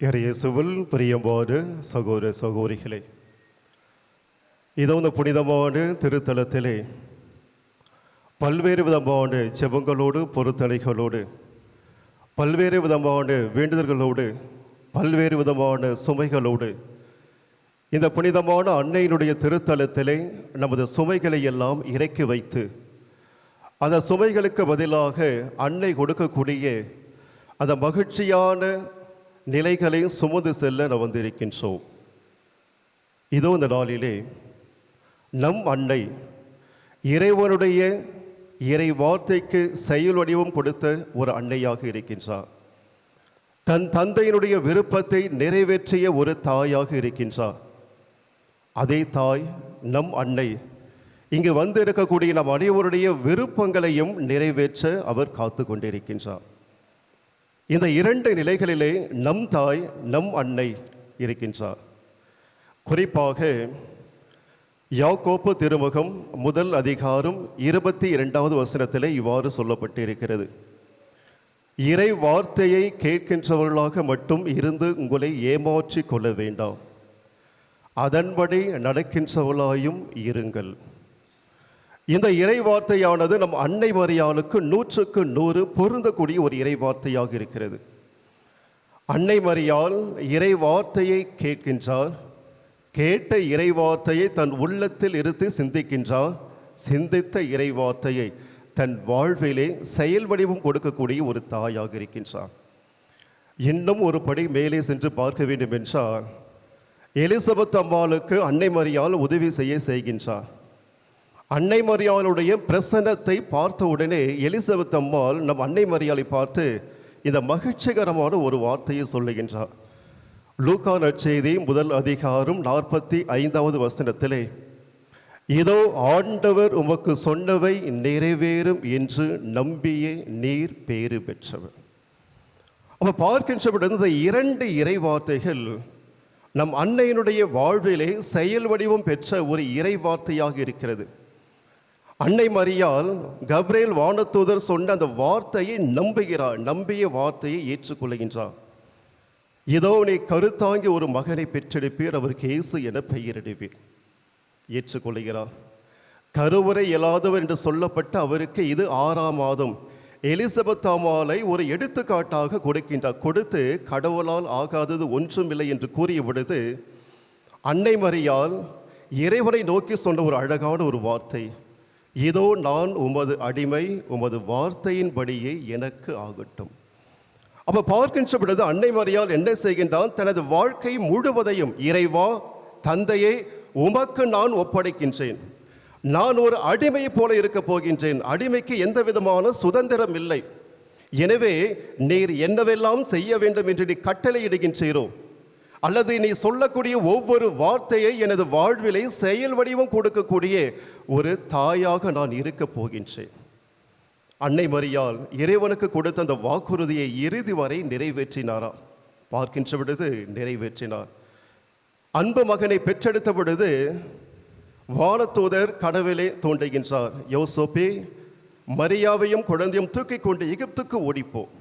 இயேசுவில் பிரியம்போது சகோதர சகோதரிகளே இதோ இந்த புனிதமான திருத்தலத்திலே பல்வேறு விதமான ஜெபங்களோடு பொருத்தனைகளோடு பல்வேறு விதமான வேண்டுதல்களோடு பல்வேறு விதமான சுமைகளோடு இந்த புனிதமான அன்னையினுடைய திருத்தலத்திலே நமது சுமைகளை எல்லாம் இறக்கி வைத்து அந்த சுமைகளுக்கு பதிலாக அன்னை கொடுக்கக்கூடிய அந்த மகிழ்ச்சியான நிலைகளை சுமந்து செல்ல நாம் வந்திருக்கின்றோம். இதோ இந்த நாளிலே நம் அன்னை இறைவனுடைய இறை வார்த்தைக்கு செயல் வடிவம் கொடுத்த ஒரு அன்னையாக இருக்கின்றார். தன் தந்தையினுடைய விருப்பத்தை நிறைவேற்றிய ஒரு தாயாக இருக்கின்றார். அதே தாய் நம் அன்னை இங்கு வந்து இருக்கக்கூடிய நம் அனைவருடைய விருப்பங்களையும் நிறைவேற்ற அவர் காத்து கொண்டிருக்கின்றார். இந்த இரண்டு நிலைகளிலே நம் தாய் நம் அன்னை இருக்கின்றார். குறிப்பாக யாக்கோப்பு திருமுகம் முதல் அதிகாரம் இருபத்தி இரண்டாவது வசனத்திலே இவ்வாறு சொல்லப்பட்டு இருக்கிறது இறை வார்த்தையை கேட்கின்றவர்களாக மட்டும் இருந்து உங்களை ஏமாற்றி கொள்ள வேண்டாம். அதன்படி நடக்கின்றவர்களாயும் இருங்கள். இந்த இறை வார்த்தையானது நம் அன்னை மரியாளுக்கு நூற்றுக்கு நூறு பொருந்தக்கூடிய ஒரு இறை வார்த்தையாக இருக்கிறது. அன்னை மரியாள் இறை வார்த்தையை கேட்கின்றார் கேட்ட இறை வார்த்தையை தன் உள்ளத்தில் இருந்து சிந்திக்கின்றார் சிந்தித்த இறை வார்த்தையை தன் வாழ்விலே செயல் வடிவம் கொடுக்கக்கூடிய ஒரு தாயாக இருக்கின்றார். இன்னும் ஒரு படி மேலே சென்று பார்க்க வேண்டும் என்றால் எலிசபெத் அம்மாளுக்கு அன்னை மரியால் உதவி செய்ய செய்கின்றார். அன்னை மரியாளுடைய பிரசன்னத்தை பார்த்த உடனே எலிசபெத் அம்மாள் நம் அன்னை மரியாளை பார்த்து இந்த மகிழ்ச்சிகரமான ஒரு வார்த்தையை சொல்லுகின்றார். லூகா நற்செய்தி முதல் அதிகாரம் நாற்பத்தி ஐந்தாவது வசனத்திலே இதோ ஆண்டவர் உமக்கு சொன்னவை நிறைவேறும் என்று நம்பியே நீர் பேறு பெற்றவர். அப்போ பார்க்கின்றபடி இந்த இரண்டு இறை வார்த்தைகள் நம் அன்னையினுடைய வாழ்விலே செயல் வடிவம் பெற்ற ஒரு இறை வார்த்தையாக இருக்கிறது. அன்னை மரியால் கப்ரேல் வானத்தூதர் சொன்ன அந்த வார்த்தையை நம்புகிறார் நம்பிய வார்த்தையை ஏற்றுக்கொள்கின்றார். இதோ நீ கருத்தாங்கி ஒரு மகனை பெற்றெடுப்பீர் அவருக்கு இயேசு என பெயரிடுவீர். ஏற்றுக்கொள்கிறார். கருவறை இயலாதவர் என்று சொல்லப்பட்ட அவருக்கு இது ஆறாம் மாதம். எலிசபெத் அம்மாளை ஒரு எடுத்துக்காட்டாக கொடுக்கின்றார். கொடுத்து கடவுளால் ஆகாதது ஒன்றுமில்லை என்று கூறிய பொழுது அன்னை மரியால் இறைவனை நோக்கி சொன்ன ஒரு அழகான ஒரு வார்த்தை. இதோ நான் உமது அடிமை உமது வார்த்தையின்படியே எனக்கு ஆகட்டும். அப்ப பார்க்கின்ற பொழுது அன்னை மரியால் என்ன செய்கின்றான்? தனது வாழ்க்கை முழுவதையும் இறைவா தந்தையை உமக்கு நான் ஒப்படைக்கின்றேன். நான் ஒரு அடிமையை போல இருக்க போகின்றேன். அடிமைக்கு எந்த விதமான சுதந்திரம் இல்லை. எனவே நீர் என்னவெல்லாம் செய்ய வேண்டும் என்று நீ கட்டளையிடுகின்றீரோ? அல்லது நீ சொல்லக்கூடிய ஒவ்வொரு வார்த்தையை எனது வாழ்விலை செயல் வடிவம் கொடுக்கக்கூடிய ஒரு தாயாக நான் இருக்கப் போகின்றேன். அன்னை மரியால் இறைவனுக்கு கொடுத்த அந்த வாக்குறுதியை இறுதி வரை நிறைவேற்றினாரா? பார்க்கின்ற பொழுது நிறைவேற்றினார். அன்பு மகனை பெற்றெடுத்த பொழுது வானத்தூதர் கடவுளே தோன்றுகின்றார். யோசோபே மரியாவையும் குழந்தையும் தூக்கி கொண்டு எகிப்துக்கு ஓடிப்போம்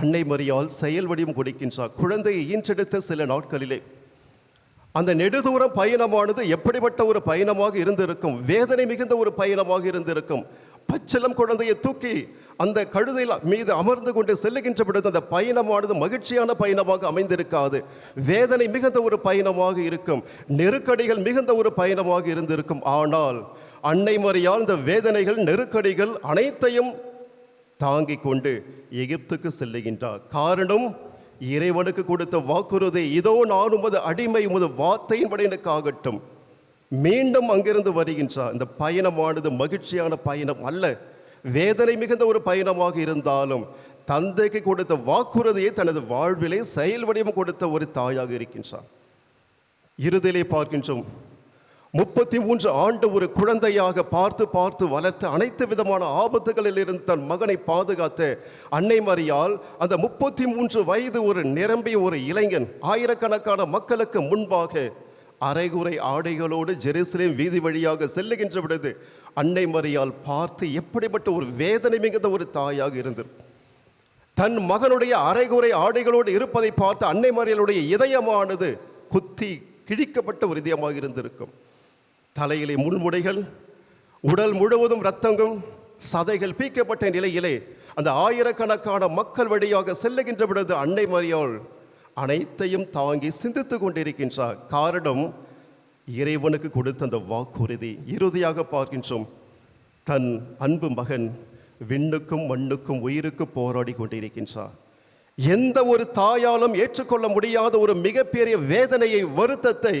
அன்னை மரியால் செயல் வடிவம் கொடுக்கின்றார். குழந்தையை ஈன்றெடுத்த சில நாட்களிலே அந்த நெடுதூரம் பயணமானது எப்படிப்பட்ட ஒரு பயணமாக இருந்திருக்கும்? வேதனை மிகுந்த ஒரு பயணமாக இருந்திருக்கும். பச்சிலம் குழந்தையை தூக்கி அந்த கழுதையில் மீது அமர்ந்து கொண்டு செல்லுகின்ற பொழுது அந்த பயணமானது மகிழ்ச்சியான பயணமாக அமைந்திருக்காது. வேதனை மிகுந்த ஒரு பயணமாக இருக்கும். நெருக்கடிகள் மிகுந்த ஒரு பயணமாக இருந்திருக்கும். ஆனால் அன்னை மறியால் இந்த வேதனைகள் நெருக்கடிகள் அனைத்தையும் தாங்கிக் கொண்டு எகிப்துக்கு செல்லுகின்றார். காரணம் இறைவனுக்கு கொடுத்த வாக்குறுதி இதோ நான் உமது அடிமை உமது வார்த்தையின்படி எனக்கு ஆகட்டும் மீண்டும் அங்கிருந்து வருகின்றார். இந்த பயணமானது மகிழ்ச்சியான பயணம் அல்ல. வேதனை மிகுந்த ஒரு பயணமாக இருந்தாலும் தந்தைக்கு கொடுத்த வாக்குறுதியை தனது வாழ்விலே செயல் வடிவம் கொடுத்த ஒரு தாயாக இருக்கின்றார். இறுதியிலே பார்க்கின்றோம். முப்பத்தி மூன்று ஆண்டு ஒரு குழந்தையாக பார்த்து பார்த்து வளர்த்து அனைத்து விதமான ஆபத்துகளில் இருந்து தன் மகனை பாதுகாத்த அன்னை மரியால் அந்த முப்பத்தி மூன்று வயது ஒரு நிரம்பிய ஒரு இளைஞன் ஆயிரக்கணக்கான மக்களுக்கு முன்பாக அரைகுறை ஆடைகளோடு ஜெருசலேம் வீதி வழியாக செல்லுகின்ற விடுது அன்னை மரியால் பார்த்து எப்படிப்பட்ட ஒரு வேதனை மிகுந்த ஒரு தாயாக இருந்திருக்கும் தன் மகனுடைய அரைகுறை ஆடைகளோடு இருப்பதை பார்த்து அன்னை மரியாளுடைய இதயமானது குத்தி கிழிக்கப்பட்ட ஒரு இதயமாக இருந்திருக்கும். தலையிலே முள்முடைகள் உடல் முழுவதும் இரத்தங்கும் சதைகள் பீக்கப்பட்ட நிலையிலே அந்த ஆயிரக்கணக்கான மக்கள் வழியாக செல்லுகின்ற பொழுது அன்னை மரியாள் அனைத்தையும் தாங்கி சிந்தித்து கொண்டிருக்கின்றார் காரணம் இறைவனுக்கு கொடுத்த அந்த வாக்குறுதி. இறுதியாக பார்க்கின்றோம் தன் அன்பு மகன் விண்ணுக்கும் மண்ணுக்கும் உயிருக்கு போராடி கொண்டிருக்கின்றார். எந்த ஒரு தாயாலும் ஏற்றுக்கொள்ள முடியாத ஒரு மிகப்பெரிய வேதனையை வருத்தத்தை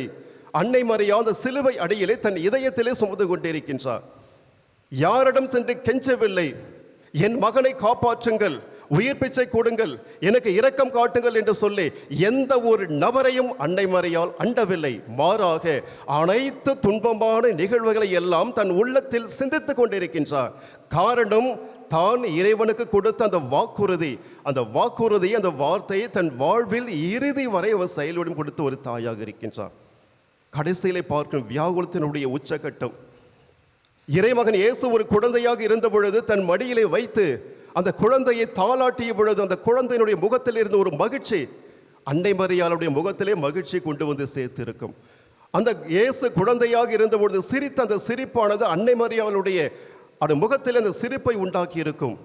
அன்னை மரியா அந்த சிலுவை அடியிலே தன் இதயத்திலே சுமந்து கொண்டிருக்கின்றார். யாரிடம் சென்று கெஞ்சவில்லை. என் மகனை காப்பாற்றுங்கள் உயிர் பிச்சை கொடுங்கள் எனக்கு இரக்கம் காட்டுங்கள் என்று சொல்லி எந்த ஒரு நபரையும் அன்னை மறையால் அண்டவில்லை. மாறாக அனைத்து துன்பமான நிகழ்வுகளை எல்லாம் தன் உள்ளத்தில் சிந்தித்துக் கொண்டிருக்கின்றார். காரணம் தான் இறைவனுக்கு கொடுத்த அந்த வாக்குறுதி. அந்த வாக்குறுதி அந்த வார்த்தையை தன் வாழ்வில் இறுதி வரை அவர் செயலுடன் கொடுத்து ஒரு தாயாக இருக்கின்றார். கடைசியிலே பார்க்கும் வியாகுலத்தினுடைய உச்சகட்டம். இறைமகன் இயேசு ஒரு குழந்தையாக இருந்த பொழுது தன் மடியிலே வைத்து அந்த குழந்தையை தாளாட்டிய பொழுது அந்த குழந்தையினுடைய முகத்தில் இருந்த ஒரு மகிழ்ச்சி அன்னை மரியாளுடைய முகத்திலே மகிழ்ச்சி கொண்டு வந்து சேர்த்திருக்கும். அந்த இயேசு குழந்தையாக இருந்த பொழுது சிரித்த அந்த சிரிப்பானது அன்னை மரியாளுடைய அந்த முகத்தில் அந்த சிரிப்பை உண்டாக்கி இருக்கும்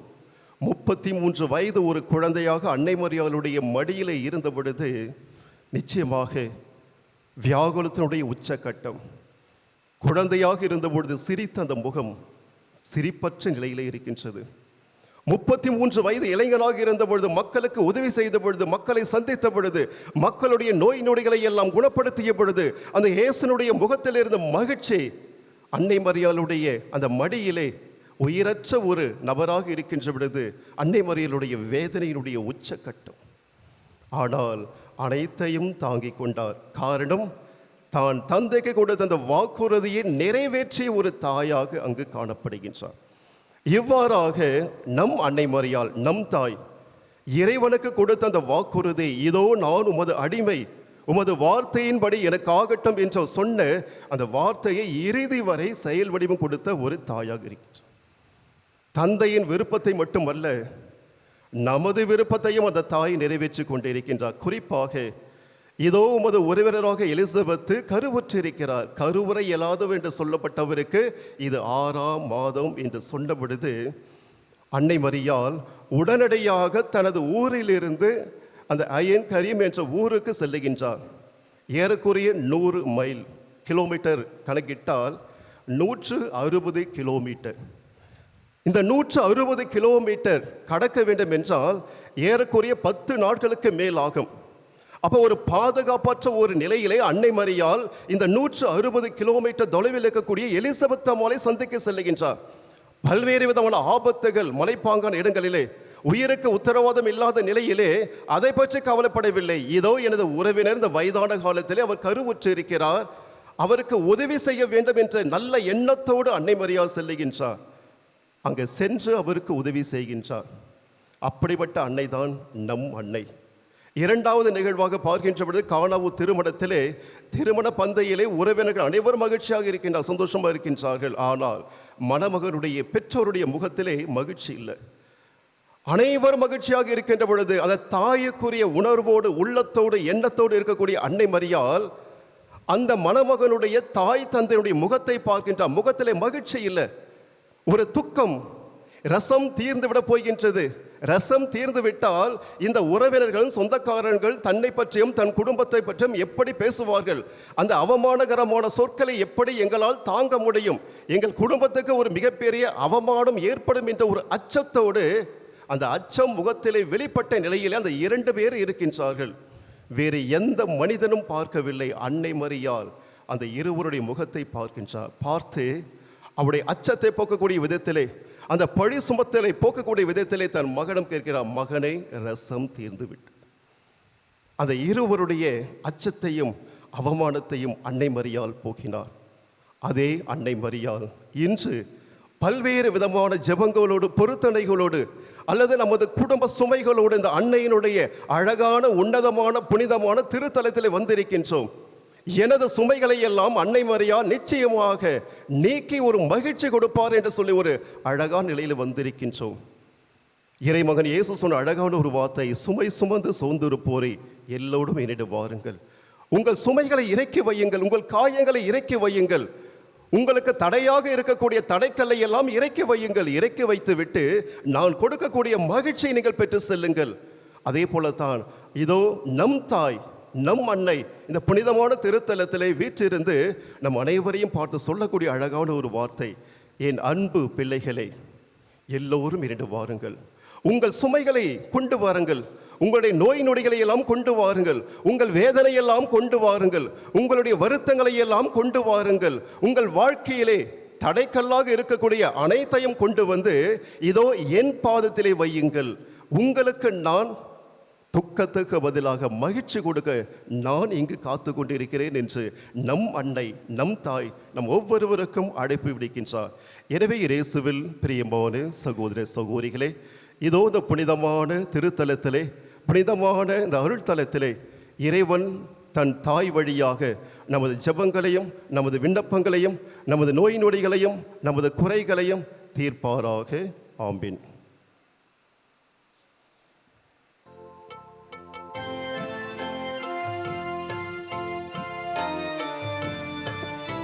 முப்பத்தி மூன்று வயது ஒரு குழந்தையாக அன்னை மரியாளுடைய மடியிலே இருந்த பொழுது நிச்சயமாக வியாகுலத்தினுடைய உச்சக்கட்டம். குழந்தையாக இருந்த பொழுது சிரித்த அந்த முகம் சிரிப்பற்ற நிலையிலே இருக்கின்றது. முப்பத்தி மூன்று வயது இளைஞனாக இருந்த பொழுது மக்களுக்கு உதவி செய்த பொழுது மக்களை சந்தித்த பொழுது மக்களுடைய நோய் நொடிகளை எல்லாம் குணப்படுத்திய பொழுது அந்த இயேசனுடைய முகத்தில் இருந்த மகிழ்ச்சி அன்னை மரியாளுடைய அந்த மடியிலே உயிரற்ற ஒரு நபராக இருக்கின்ற பொழுது அன்னை மரியாளுடைய வேதனையினுடைய உச்சக்கட்டம். ஆனால் அனைத்தையும் தாங்கிக் கொண்டார். காரணம் தான் தந்தைக்கு கொடுத்த அந்த வாக்குறுதியை நிறைவேற்றிய ஒரு தாயாக அங்கு காணப்படுகின்றார். இவ்வாறாக நம் அன்னைமரியாள் நம் தாய் இறைவனுக்கு கொடுத்த அந்த வாக்குறுதி இதோ நான் உமது அடிமை உமது வார்த்தையின்படி எனக்கு ஆகட்டும் என்று சொன்ன அந்த வார்த்தையை இறுதி வரை செயல் வடிவம் கொடுத்த ஒரு தாயாக இருக்கின்றார். தந்தையின் விருப்பத்தை மட்டுமல்ல நமது விருப்பத்தையும் அந்த தாய் நிறைவேற்றி கொண்டிருக்கின்றார். குறிப்பாக இதோ உமது உறவினராக எலிசபெத்து கருவுற்றிருக்கிறார். கருவுரை இயலாதவர் என்று சொல்லப்பட்டவருக்கு இது ஆறாம் மாதம் என்று சொன்ன பொழுது அன்னை மரியால் உடனடியாக தனது ஊரிலிருந்து அந்த அயன் கரீம் என்ற ஊருக்கு செல்லுகின்றார். ஏறக்குறைய நூறு மைல் கிலோமீட்டர் கணக்கிட்டால் நூற்று அறுபது கிலோமீட்டர். இந்த நூற்று அறுபது கிலோமீட்டர் கடக்க வேண்டும் என்றால் ஏறக்குறைய பத்து நாட்களுக்கு மேல் ஆகும் அப்போ ஒரு பாதுகாப்பற்ற ஒரு நிலையிலே அன்னை மரியால் இந்த நூற்று அறுபது கிலோமீட்டர் தொலைவில் இருக்கக்கூடிய எலிசபெத் அம்மாளை சந்திக்க செல்லுகின்றார். பல்வேறு விதமான ஆபத்துகள் மலைப்பாங்கான இடங்களிலே உயிருக்கு உத்தரவாதம் இல்லாத நிலையிலே அதை பற்றி கவலைப்படவில்லை. இதோ எனது உறவினர் இந்த வயதான காலத்திலே அவர் கருவுற்று இருக்கிறார். அவருக்கு உதவி செய்ய வேண்டும் என்ற நல்ல எண்ணத்தோடு அன்னை மரியாள் செல்லுகின்றார். அங்கே சென்று அவருக்கு உதவி செய்கின்றார். அப்படிப்பட்ட அன்னை தான் நம் அன்னை. இரண்டாவது நிகழ்வாக பார்க்கின்ற பொழுது காணாவு திருமணத்திலே திருமண பந்தையிலே உறவினர்கள் அனைவரும் மகிழ்ச்சியாக இருக்கின்றார் சந்தோஷமாக இருக்கின்றார்கள். ஆனால் மணமகனுடைய பெற்றோருடைய முகத்திலே மகிழ்ச்சி இல்லை. அனைவரும் மகிழ்ச்சியாக இருக்கின்ற பொழுது அந்த தாயுக்குரிய உணர்வோடு உள்ளத்தோடு எண்ணத்தோடு இருக்கக்கூடிய அன்னை மரியால் அந்த மணமகனுடைய தாய் தந்தையுடைய முகத்தை பார்க்கின்ற முகத்திலே மகிழ்ச்சி இல்லை. ஒரு துக்கம் ரசம் தீர்ந்து விட போகின்றது. ரசம் தீர்ந்து விட்டால் இந்த உறவினர்கள் சொந்தக்காரர்கள் தன்னை பற்றியும் தன் குடும்பத்தை பற்றியும் எப்படி பேசுவார்கள்? அந்த அவமானகரமான சொற்களை எப்படி எங்களால் தாங்க முடியும்? எங்கள் குடும்பத்துக்கு ஒரு மிகப்பெரிய அவமானம் ஏற்படும் என்ற ஒரு அச்சத்தோடு அந்த அச்சம் முகத்திலே வெளிப்பட்ட நிலையிலே அந்த இரண்டு பேர் இருக்கின்றார்கள். வேறு எந்த மனிதனும் பார்க்கவில்லை. அன்னை மறியால் அந்த இருவருடைய முகத்தை பார்க்கின்றார். பார்த்து அவருடைய அச்சத்தை போக்கக்கூடிய விதத்திலே அந்த பழி சுமத்தலை போக்கக்கூடிய விதத்திலே தன் மகனும் கேட்கிறார் மகனை ரசம் தீர்ந்து விட்டு அந்த இருவருடைய அச்சத்தையும் அவமானத்தையும் அன்னை மரியால் போக்கினார். அதே அன்னை மரியால் இன்று பல்வேறு விதமான ஜெபங்களோடு பொருத்தனைகளோடு அல்லது நமது குடும்ப சுமைகளோடு இந்த அன்னையினுடைய அழகான உன்னதமான புனிதமான திருத்தலத்தில் வந்திருக்கின்றோம். எனது சுமைகளை எல்லாம் அன்னை மரியா நிச்சயமாக நீக்கி ஒரு மகிழ்ச்சி கொடுப்பார் என்று சொல்லி ஒரு அழகான நிலையில் வந்திருக்கின்றோம். இறைமகன் இயேசு சொன்ன அழகான ஒரு வார்த்தை சுமை சுமந்து சோர்ந்திருப்போரை எல்லோரும் என்னிடம் வாருங்கள். உங்கள் சுமைகளை இறக்கி வையுங்கள் உங்கள் காயங்களை இறக்கி வையுங்கள். உங்களுக்கு தடையாக இருக்கக்கூடிய தடைக்கல்லை எல்லாம் இறக்கி வையுங்கள். இறக்கி வைத்து விட்டு நான் கொடுக்கக்கூடிய மகிழ்ச்சியை நீங்கள் பெற்று செல்லுங்கள். அதே போலத்தான் இதோ நம் தாய் நம் அன்னை இந்த புனிதமான திருத்தலத்திலே வீற்றிருந்து நம் அனைவரையும் பார்த்து சொல்லக்கூடிய அழகான ஒரு வார்த்தை. என் அன்பு பிள்ளைகளே எல்லோரும் இரண்டு வாருங்கள். உங்கள் சுமைகளை கொண்டு வாருங்கள். உங்களுடைய நோய் நொடிகளை எல்லாம் கொண்டு வாருங்கள். உங்கள் வேதனை எல்லாம் கொண்டு வாருங்கள். உங்களுடைய வருத்தங்களை எல்லாம் கொண்டு வாருங்கள். உங்கள் வாழ்க்கையிலே தடைக்கல்லாக இருக்கக்கூடிய அனைத்தையும் கொண்டு வந்து இதோ என் பாதத்திலே வையுங்கள். உங்களுக்கு நான் துக்கத்துக்கு பதிலாக மகிழ்ச்சி கொடுக்க நான் இங்கு காத்து கொண்டிருக்கிறேன் என்று நம் அன்னை நம் தாய் நம் ஒவ்வொருவருக்கும் அழைப்பு விடுக்கின்றார். எனவே இயேசுவில் பிரியமான சகோதர சகோதரிகளே இதோ இந்த புனிதமான திருத்தலத்திலே புனிதமான இந்த அருள்தலத்திலே இறைவன் தன் தாய் வழியாக நமது ஜெபங்களையும் நமது விண்ணப்பங்களையும் நமது நோய் நொடிகளையும் நமது குறைகளையும் தீர்ப்பாராக. ஆம்பின்